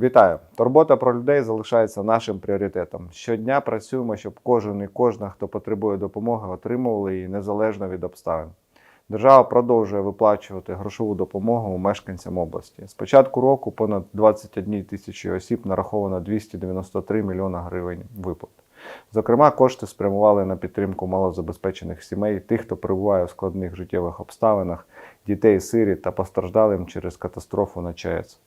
Вітаю! Турбота про людей залишається нашим пріоритетом. Щодня працюємо, щоб кожен і кожна, хто потребує допомоги, отримували її незалежно від обставин. Держава продовжує виплачувати грошову допомогу мешканцям області. З початку року понад 21 тисячі осіб нараховано 293 мільйона гривень виплат. Зокрема, кошти спрямували на підтримку малозабезпечених сімей, тих, хто перебуває у складних життєвих обставинах, дітей сиріт та постраждалим через катастрофу на ЧАЕС.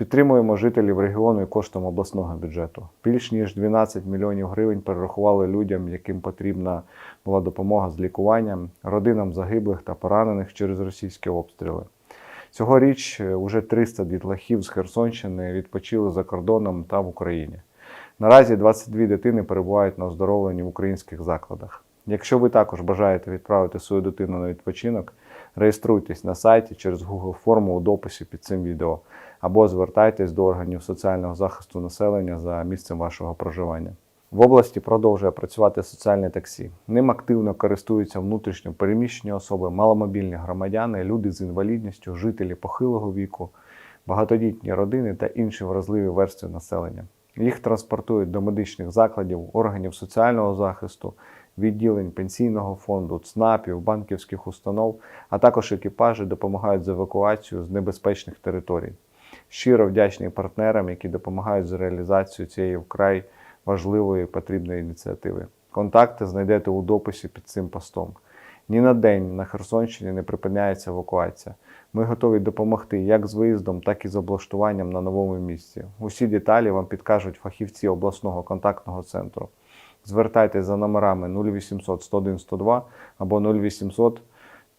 Підтримуємо жителів регіону і коштом обласного бюджету. Більш ніж 12 мільйонів гривень перерахували людям, яким потрібна була допомога з лікуванням, родинам загиблих та поранених через російські обстріли. Цьогоріч е, уже 300 дітлахів з Херсонщини відпочили за кордоном та в Україні. Наразі 22 дитини перебувають на оздоровленні в українських закладах. Якщо ви також бажаєте відправити свою дитину на відпочинок, реєструйтесь на сайті через Google форму у дописі під цим відео або звертайтесь до органів соціального захисту населення за місцем вашого проживання. В області продовжує працювати соціальне таксі. Ним активно користуються внутрішньо переміщені особи, маломобільні громадяни, люди з інвалідністю, жителі похилого віку, багатодітні родини та інші вразливі верстви населення. Їх транспортують до медичних закладів, органів соціального захисту, відділень пенсійного фонду, ЦНАПів, банківських установ, а також екіпажі допомагають з евакуацією з небезпечних територій. Щиро вдячний партнерам, які допомагають з реалізацією цієї вкрай важливої потрібної ініціативи. Контакти знайдете у дописі під цим постом. Ні на день на Херсонщині не припиняється евакуація. Ми готові допомогти як з виїздом, так і з облаштуванням на новому місці. Усі деталі вам підкажуть фахівці обласного контактного центру. Звертайтеся за номерами 0800 101 102 або 0800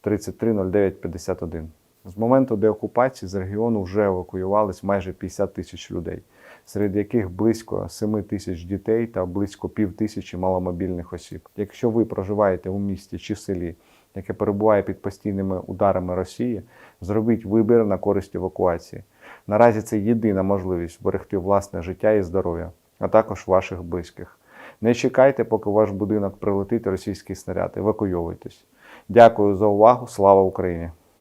33 09 51. З моменту деокупації з регіону вже евакуювались майже 50 тисяч людей, серед яких близько 7 тисяч дітей та близько пів тисячі маломобільних осіб. Якщо ви проживаєте у місті чи селі, яке перебуває під постійними ударами Росії, зробіть вибір на користь евакуації. Наразі це єдина можливість вберегти власне життя і здоров'я, а також ваших близьких. Не чекайте, поки ваш будинок прилетить російський снаряд. Евакуйовуйтесь. Дякую за увагу. Слава Україні!